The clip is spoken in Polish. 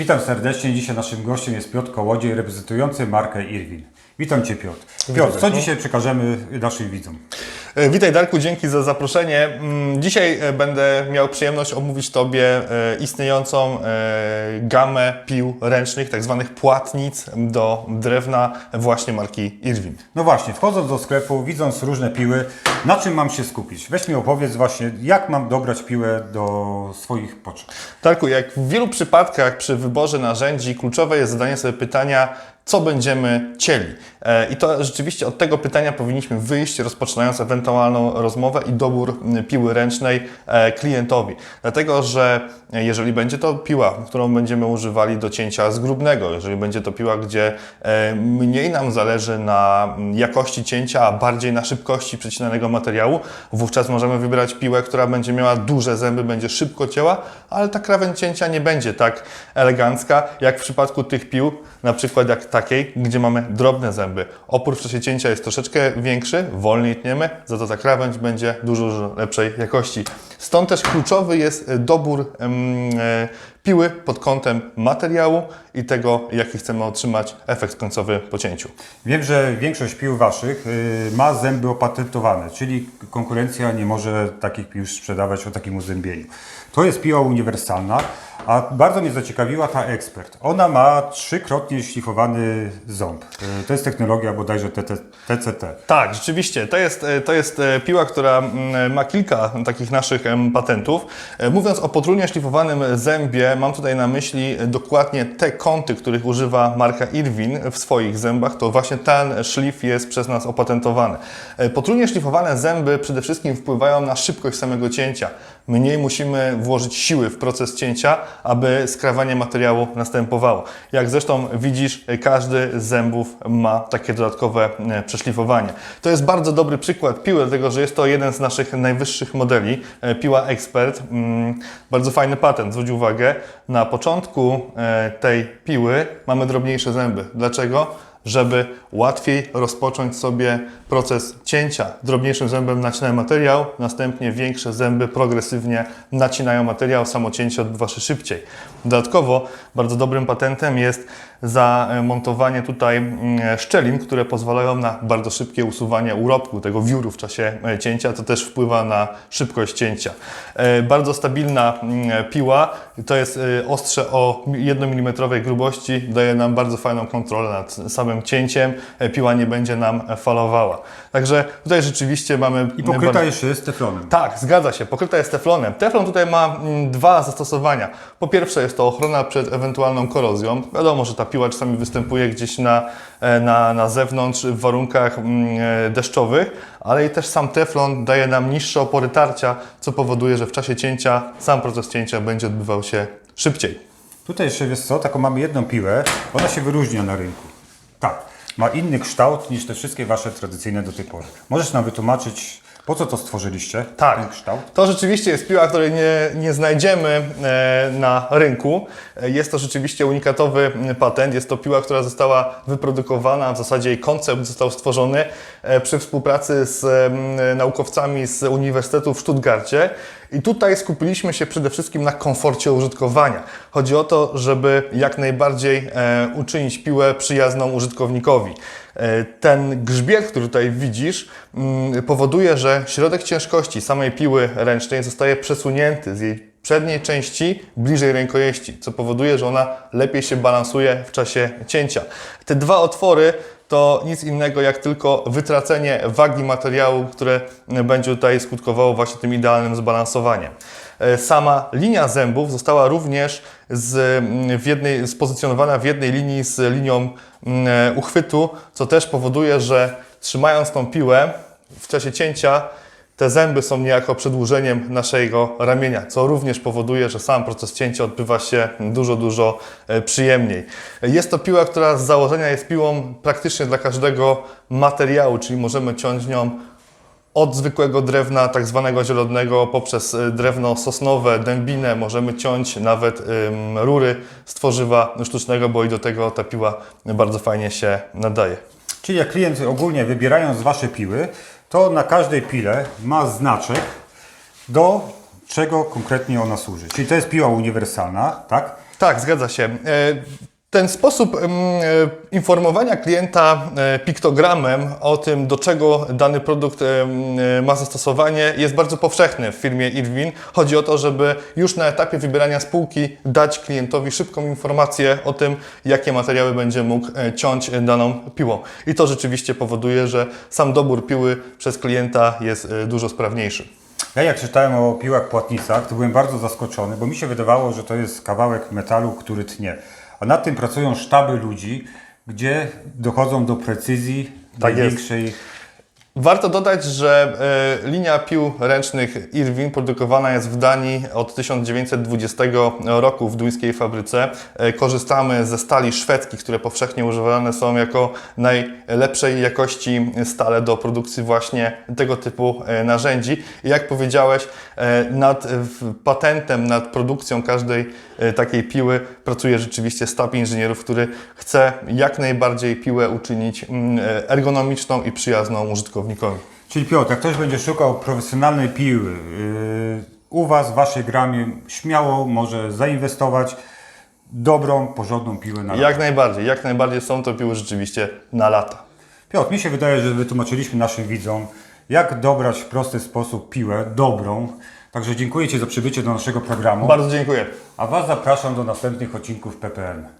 Witam serdecznie. Dzisiaj naszym gościem jest Piotr Kołodziej, reprezentujący markę Irwin. Witam Cię Piotr. Piotr, co dzisiaj przekażemy naszym widzom? E, Witaj Darku, dzięki za zaproszenie. Mm, Dzisiaj e, będę miał przyjemność omówić Tobie e, istniejącą gamę pił ręcznych, tak zwanych płatnic do drewna właśnie marki Irwin. No właśnie, wchodząc do sklepu, widząc różne piły, na czym mam się skupić? Weź mi opowiedz właśnie, jak mam dobrać piłę do swoich potrzeb. Darku, jak w wielu przypadkach przy wyborze narzędzi kluczowe jest zadanie sobie pytania, co będziemy cieli. E, I to rzeczywiście od tego pytania powinniśmy wyjść, rozpoczynając ewentualną rozmowę i dobór piły ręcznej e, klientowi. Dlatego, że e, jeżeli będzie to piła, którą będziemy używali do cięcia zgrubnego, jeżeli będzie to piła, gdzie mniej nam zależy na jakości cięcia, a bardziej na szybkości przecinanego materiału, wówczas możemy wybrać piłę, która będzie miała duże zęby, będzie szybko cięła, ale ta krawędź cięcia nie będzie tak elegancka, jak w przypadku tych pił, na przykład jak takiej, gdzie mamy drobne zęby. Opór w czasie cięcia jest troszeczkę większy, wolniej tniemy, za to ta krawędź będzie dużo, dużo lepszej jakości. Stąd też kluczowy jest dobór e, piły pod kątem materiału i tego, jaki chcemy otrzymać efekt końcowy po cięciu. Wiem, że większość pił Waszych y, ma zęby opatentowane, czyli konkurencja nie może takich pił sprzedawać o takim uzębieniu. To jest piła uniwersalna, a bardzo mnie zaciekawiła ta ekspert. Ona ma trzykrotnie szlifowany ząb. Y, To jest technologia bodajże TCT. Tak, rzeczywiście. To jest, e, to jest piła, która mm, ma kilka takich naszych patentów. Mówiąc o potrójnie szlifowanym zębie, mam tutaj na myśli dokładnie te kąty, których używa marka Irwin w swoich zębach. To właśnie ten szlif jest przez nas opatentowany. E, Potrójnie szlifowane zęby przede wszystkim wpływają na szybkość samego cięcia. Mniej musimy włożyć siły w proces cięcia, aby skrawanie materiału następowało. Jak zresztą widzisz, każdy z zębów ma takie dodatkowe e, przeszlifowanie. To jest bardzo dobry przykład piły, dlatego że jest to jeden z naszych najwyższych modeli, e, piła Expert. Mm, Bardzo fajny patent, zwróć uwagę. Na początku tej piły mamy drobniejsze zęby. Dlaczego? Żeby łatwiej rozpocząć sobie proces cięcia. Drobniejszym zębem nacinamy materiał, następnie większe zęby progresywnie nacinają materiał, samo cięcie odbywa się szybciej. Dodatkowo bardzo dobrym patentem jest zamontowanie tutaj mm, szczelin, które pozwalają na bardzo szybkie usuwanie urobku, tego wióru w czasie e, cięcia, to też wpływa na szybkość cięcia. E, Bardzo stabilna mm, piła, to jest e, ostrze o 1 mm grubości, daje nam bardzo fajną kontrolę nad samym cięciem, E, piła nie będzie nam falowała. Także tutaj rzeczywiście mamy... I pokryta bardzo- jeszcze jest teflonem. tak, zgadza się. Pokryta jest teflonem. Teflon tutaj ma mm, dwa zastosowania. Po pierwsze jest to ochrona przed ewentualną korozją. Wiadomo, że ta piła czasami występuje gdzieś na, e, na, na zewnątrz w warunkach mm, e, deszczowych, ale i też sam teflon daje nam niższe opory tarcia, co powoduje, że w czasie cięcia sam proces cięcia będzie odbywał się szybciej. Tutaj jeszcze wiesz co, taką mamy jedną piłę, ona się wyróżnia na rynku. Tak, ma inny kształt niż te wszystkie wasze tradycyjne do tej pory. Możesz nam wytłumaczyć, po co to stworzyliście? Tak. Ten kształt? To rzeczywiście jest piła, której nie, nie znajdziemy e, na rynku. E, Jest to rzeczywiście unikatowy m, patent. Jest to piła, która została wyprodukowana, w zasadzie jej koncept został stworzony e, przy współpracy z naukowcami z Uniwersytetu w Stuttgarcie. I tutaj skupiliśmy się przede wszystkim na komforcie użytkowania. Chodzi o to, żeby jak najbardziej e, uczynić piłę przyjazną użytkownikowi. E, Ten grzbiet, który tutaj widzisz, mm, powoduje, że środek ciężkości samej piły ręcznej zostaje przesunięty z jej przedniej części bliżej rękojeści, co powoduje, że ona lepiej się balansuje w czasie cięcia. Te dwa otwory to nic innego jak tylko wytracenie wagi materiału, które będzie tutaj skutkowało właśnie tym idealnym zbalansowaniem. E, Sama linia zębów została również z, w jednej, spozycjonowana w jednej linii z linią mm, e, uchwytu, co też powoduje, że trzymając tą piłę w czasie cięcia, te zęby są niejako przedłużeniem naszego ramienia, co również powoduje, że sam proces cięcia odbywa się dużo, dużo e, przyjemniej. Jest to piła, która z założenia jest piłą praktycznie dla każdego materiału, czyli możemy ciąć nią od zwykłego drewna, tak zwanego zielonego, poprzez e, drewno sosnowe, dębinę, możemy ciąć nawet ym, rury z tworzywa sztucznego, bo i do tego ta piła bardzo fajnie się nadaje. Czyli jak klient ogólnie wybierając wasze piły, to na każdej pile ma znaczek do czego konkretnie ona służy. Czyli to jest piła uniwersalna, tak? Tak, zgadza się. Ten sposób e, informowania klienta e, piktogramem o tym, do czego dany produkt e, ma zastosowanie, jest bardzo powszechny w firmie Irwin. Chodzi o to, żeby już na etapie wybierania spółki dać klientowi szybką informację o tym, jakie materiały będzie mógł ciąć daną piłą. I to rzeczywiście powoduje, że sam dobór piły przez klienta jest dużo sprawniejszy. Ja jak czytałem o piłach płatnicach, to byłem bardzo zaskoczony, bo mi się wydawało, że to jest kawałek metalu, który tnie. A nad tym pracują sztaby ludzi, gdzie dochodzą do precyzji Tak jest. Warto dodać, że e, linia pił ręcznych Irwin produkowana jest w Danii od 1920 roku w duńskiej fabryce. E, korzystamy ze stali szwedzkich, które powszechnie używane są jako najlepszej jakości stale do produkcji właśnie tego typu e, narzędzi. I jak powiedziałeś, nad patentem, nad produkcją każdej takiej piły pracuje rzeczywiście sztab inżynierów, który chce jak najbardziej piłę uczynić mm, ergonomiczną i przyjazną użytkownikowi. Czyli Piotr, jak ktoś będzie szukał profesjonalnej piły, yy, u Was w Waszej gramie śmiało może zainwestować dobrą, porządną piłę na Jak najbardziej, jak najbardziej są to piły rzeczywiście na lata. Piotr, mi się wydaje, że wytłumaczyliśmy naszym widzom, jak dobrać w prosty sposób piłę dobrą. Także dziękuję Ci za przybycie do naszego programu, Bardzo dziękuję. a Was zapraszam do następnych odcinków PPM.